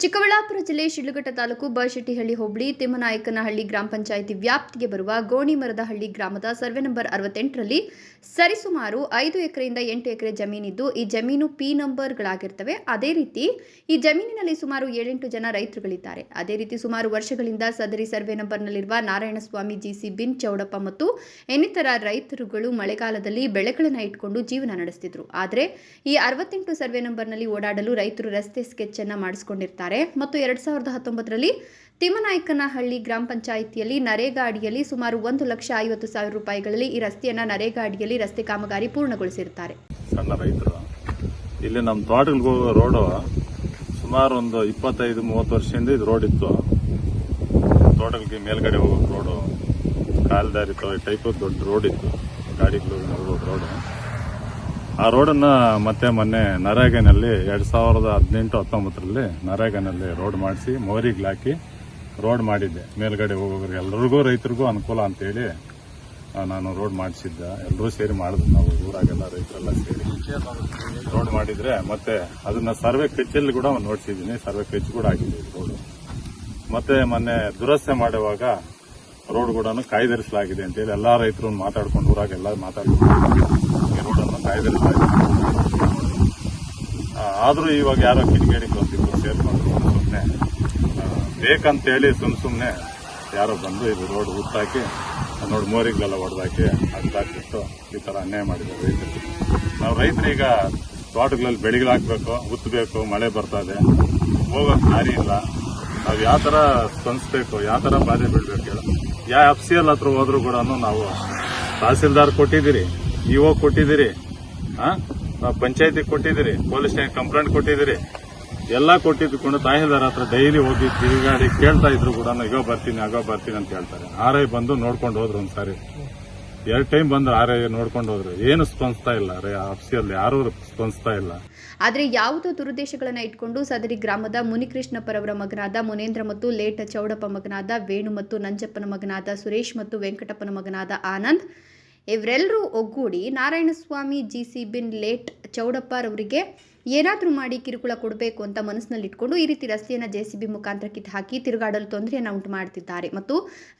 ಚಿಕ್ಕಬಳ್ಳಾಪುರ ಜಿಲ್ಲೆ ಶಿಡ್ಲಘಟ್ಟ ತಾಲೂಕು ಬಶೆಟ್ಟಿಹಳ್ಳಿ ಹೋಬಳಿ ತಿಮ್ಮನಾಯಕನಹಳ್ಳಿ ಗ್ರಾಮ ಪಂಚಾಯಿತಿ ವ್ಯಾಪ್ತಿಗೆ ಬರುವ ಗೋಣಿಮರದಹಳ್ಳಿ ಗ್ರಾಮದ ಸರ್ವೆ ನಂಬರ್ ಅರವತ್ತೆಂಟರಲ್ಲಿ ಸರಿಸುಮಾರು ಐದು ಎಕರೆಯಿಂದ ಎಂಟು ಎಕರೆ ಜಮೀನಿದ್ದು ಈ ಜಮೀನು ಪಿ ನಂಬರ್ಗಳಾಗಿರ್ತವೆ. ಅದೇ ರೀತಿ ಈ ಜಮೀನಿನಲ್ಲಿ ಸುಮಾರು ಏಳೆಂಟು ಜನ ರೈತರುಗಳಿದ್ದಾರೆ. ಅದೇ ರೀತಿ ಸುಮಾರು ವರ್ಷಗಳಿಂದ ಸದರಿ ಸರ್ವೆ ನಂಬರ್ನಲ್ಲಿರುವ ನಾರಾಯಣಸ್ವಾಮಿ ಜಿಸಿ ಬಿನ್ ಚೌಡಪ್ಪ ಮತ್ತು ಇನ್ನಿತರ ರೈತರುಗಳು ಮಳೆಗಾಲದಲ್ಲಿ ಬೆಳೆಗಳನ್ನು ಇಟ್ಕೊಂಡು ಜೀವನ ನಡೆಸ್ತಿದ್ರು. ಆದರೆ ಈ ಅರವತ್ತೆಂಟು ಸರ್ವೆ ನಂಬರ್ನಲ್ಲಿ ಓಡಾಡಲು ರೈತರು ರಸ್ತೆ ಸ್ಕೆಚ್ ಅನ್ನು ಮಾಡಿಸಿಕೊಂಡಿರ್ತಾರೆ ಮತ್ತು ಎರಡು ಸಾವಿರದ ಹತ್ತೊಂಬತ್ತರಲ್ಲಿ ತಿಮ್ಮನಾಯಕನಹಳ್ಳಿ ಗ್ರಾಮ ಪಂಚಾಯಿತಿಯಲ್ಲಿ ನರೇಗಾ ಅಡಿಯಲ್ಲಿ ಸುಮಾರು ಒಂದು ಲಕ್ಷ ಐವತ್ತು ಸಾವಿರ ರೂಪಾಯಿಗಳಲ್ಲಿ ಈ ರಸ್ತೆಯನ್ನ ನರೇಗಾ ಅಡಿಯಲ್ಲಿ ರಸ್ತೆ ಕಾಮಗಾರಿ ಪೂರ್ಣಗೊಳಿಸಿರುತ್ತಾರೆ ಸಣ್ಣ ರೈತರು. ಇಲ್ಲಿ ನಮ್ಮ ತೋಟಗಳಿಗೆ ರೋಡು ಸುಮಾರು ಒಂದು ಇಪ್ಪತ್ತೈದು, ಮೂವತ್ತು ವರ್ಷದಿಂದ ಇದು ರೋಡ್ ಇತ್ತು. ತೋಟಗಳಿಗೆ ಮೇಲ್ಗಡೆ ಹೋಗೋ ರೋಡು, ಕಾಲ್ದಾರಿ ಟೈಪ್ ದೊಡ್ಡ ರೋಡ್ ಇತ್ತು. ಗಾಡಿಗಳು ರೋಡು. ಆ ರೋಡನ್ನ ಮತ್ತೆ ಮೊನ್ನೆ ನರೇಗನಲ್ಲಿ ಎರಡ್ ಸಾವಿರದ ಹದಿನೆಂಟು, ಹತ್ತೊಂಬತ್ತರಲ್ಲಿ ನರೇಗನಲ್ಲಿ ರೋಡ್ ಮಾಡಿಸಿ ಮೋರಿಗೆ ಹಾಕಿ ರೋಡ್ ಮಾಡಿದ್ದೆ. ಮೇಲ್ಗಡೆ ಹೋಗೋರಿಗೆ ಎಲ್ರಿಗೂ ರೈತರಿಗೂ ಅನುಕೂಲ ಅಂತೇಳಿ ನಾನು ರೋಡ್ ಮಾಡಿಸಿದ್ದೆ. ಎಲ್ಲರೂ ಸೇರಿ ಮಾಡಿದ್ರು ನಾವು, ಊರಾಗೆಲ್ಲ ರೈತರೆಲ್ಲ ಸೇರಿ. ರೋಡ್ ಮಾಡಿದ್ರೆ ಮತ್ತೆ ಅದನ್ನ ಸರ್ವೆ ಕಚ್ಚಲ್ಲಿ ಕೂಡ ನೋಡ್ಸಿದ್ದೀನಿ. ಸರ್ವೆ ಕಚ್ ಕೂಡ ಆಗಿದೆ ರೋಡ್. ಮತ್ತೆ ಮೊನ್ನೆ ದುರಸ್ತಿ ಮಾಡುವಾಗ ರೋಡ್ ಕೂಡ ಕಾಯ್ದಿರಿಸಲಾಗಿದೆ ಅಂತೇಳಿ ಎಲ್ಲಾ ರೈತರು ಮಾತಾಡ್ಕೊಂಡು, ಊರಾಗೆಲ್ಲ ಮಾತಾಡ್ಕೊಂಡು. ಈ ಆದರೂ ಇವಾಗ ಯಾರೋ ಕಿಡಿಗೇಡಿ ಬಂದಿದ್ರು ಸೇರ್ಕೊಂಡು ಸುಮ್ಮನೆ ಬೇಕಂತೇಳಿ ಸುಮ್ ಸುಮ್ಮನೆ ಯಾರೋ ಬಂದು ಇದು ರೋಡ್ ಹುಟ್ಟಾಕಿ ನೋಡಿ ಮೋರಿಗಳೆಲ್ಲ ಹೊಡೆದಾಕಿ ಅಡ್ಡಾಕ್ಬಿಟ್ಟು ಈ ಥರ ಅನ್ಯಾಯ ಮಾಡಿದ್ದಾರೆ ರೈತರು ನಾವು ರೈತರೀಗ ತೋಟಗಳಲ್ಲಿ ಬೆಳೆಗಳು ಹಾಕ್ಬೇಕು, ಉತ್ತಬೇಕು, ಮಳೆ ಬರ್ತಾ ಇದೆ. ಹೋಗೋಕೆ ದಾರಿ ಇಲ್ಲ. ನಾವು ಯಾವ ಥರ ಸ್ಪಂದಿಸ್ಬೇಕು, ಯಾವ ಥರ ಬಾಧೆ ಬೀಳ್ಬೇಕು ಹೇಳ. ಯಾವ ಎಫ್ ಸಿ ಎಲ್ ಹತ್ರ ಹೋದ್ರು ಕೂಡ ನಾವು ತಹಸೀಲ್ದಾರ್ ಕೊಟ್ಟಿದ್ದೀರಿ ಇವಾಗ ಕೊಟ್ಟಿದ್ದೀರಿ ಪಂಚಾಯತಿ ಕೊಟ್ಟಿದ್ದೀರಿ, ಪೊಲೀಸ್ ಸ್ಟೇಷನ್ ಕಂಪ್ಲೇಂಟ್ ಕೊಟ್ಟಿದ್ದೀರಿ. ಎಲ್ಲ ಕೊಟ್ಟಿದ್ದುಕೊಂಡು ತಾಯಿಲ್ದಾರ ಹತ್ರ ಡೈಲಿ ಹೋಗಿ ತಿರುಗಾಡಿ ಕೇಳ್ತಾ ಇದ್ರು ಕೂಡ ಈಗ ಬರ್ತೀನಿ ಅಗೋ ಬರ್ತೀನಿ ಅಂತ ಹೇಳ್ತಾರೆ. ಆರ್ ಐ ಬಂದು ನೋಡ್ಕೊಂಡು ಹೋದ್ರು ಒಂದ್ಸಾರಿ. ಎರಡು ಟೈಮ್ ಬಂದ್ರು ಆರ್ ಐ ನೋಡ್ಕೊಂಡು ಹೋದ್ರು. ಏನು ಸ್ಪಂದಿಸ್ತಾ ಇಲ್ಲ. ಆಫೀಸಿಯಲ್ಲಿ ಯಾರು ಸ್ಪಂದಿಸ್ತಾ ಇಲ್ಲ. ಆದರೆ ಯಾವುದೋ ದುರುದ್ದೇಶಗಳನ್ನು ಇಟ್ಕೊಂಡು ಸದರಿ ಗ್ರಾಮದ ಮುನಿಕೃಷ್ಣಪ್ಪರವರ ಮಗನಾದ ಮುನೇಂದ್ರ ಮತ್ತು ಲೇಟ್ ಚೌಡಪ್ಪ ಮಗನಾದ ವೇಣು ಮತ್ತು ನಂಜಪ್ಪನ ಮಗನಾದ ಸುರೇಶ್ ಮತ್ತು ವೆಂಕಟಪ್ಪನ ಮಗನಾದ ಆನಂದ್ ಇವರೆಲ್ಲರೂ ಒಗ್ಗೂಡಿ ನಾರಾಯಣಸ್ವಾಮಿ ಜಿ ಸಿ ಬಿನ್ ಲೇಟ್ ಚೌಡಪ್ಪರವರಿಗೆ ಏನಾದರೂ ಮಾಡಿ ಕಿರುಕುಳ ಕೊಡಬೇಕು ಅಂತ ಮನಸ್ಸಿನಲ್ಲಿ ಇಟ್ಕೊಂಡು ಈ ರೀತಿ ರಸ್ತೆಯನ್ನು ಬಿ ಮುಖಾಂತರ ಕಿತ್ತು ಹಾಕಿ ತಿರುಗಾಡಲು ತೊಂದರೆಯನ್ನು ಉಂಟು ಮಾಡ್ತಿದ್ದಾರೆ ಮತ್ತು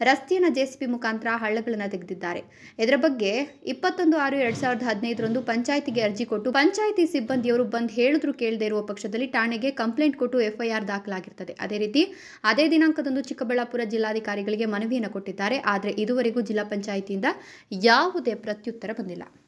ರಸ್ತೆಯನ್ನು ಬಿ ಮುಖಾಂತರ ಹಳ್ಳಗಳನ್ನು ತೆಗೆದಿದ್ದಾರೆ. ಇದರ ಬಗ್ಗೆ ಇಪ್ಪತ್ತೊಂದು ಆರು ಎರಡು ಸಾವಿರದ ಹದಿನೈದರಂದು ಪಂಚಾಯಿತಿಗೆ ಅರ್ಜಿ ಕೊಟ್ಟು ಪಂಚಾಯಿತಿ ಸಿಬ್ಬಂದಿಯವರು ಬಂದು ಹೇಳಿದ್ರು ಕೇಳದೇ ಇರುವ ಪಕ್ಷದಲ್ಲಿ ಠಾಣೆಗೆ ಕಂಪ್ಲೇಂಟ್ ಕೊಟ್ಟು ಎಫ್ಐಆರ್ ದಾಖಲಾಗಿರ್ತದೆ. ಅದೇ ರೀತಿ ಅದೇ ದಿನಾಂಕದಂದು ಚಿಕ್ಕಬಳ್ಳಾಪುರ ಜಿಲ್ಲಾಧಿಕಾರಿಗಳಿಗೆ ಮನವಿಯನ್ನು ಕೊಟ್ಟಿದ್ದಾರೆ. ಆದರೆ ಇದುವರೆಗೂ ಜಿಲ್ಲಾ ಪಂಚಾಯಿತಿಯಿಂದ ಯಾವುದೇ ಪ್ರತ್ಯುತ್ತರ ಬಂದಿಲ್ಲ.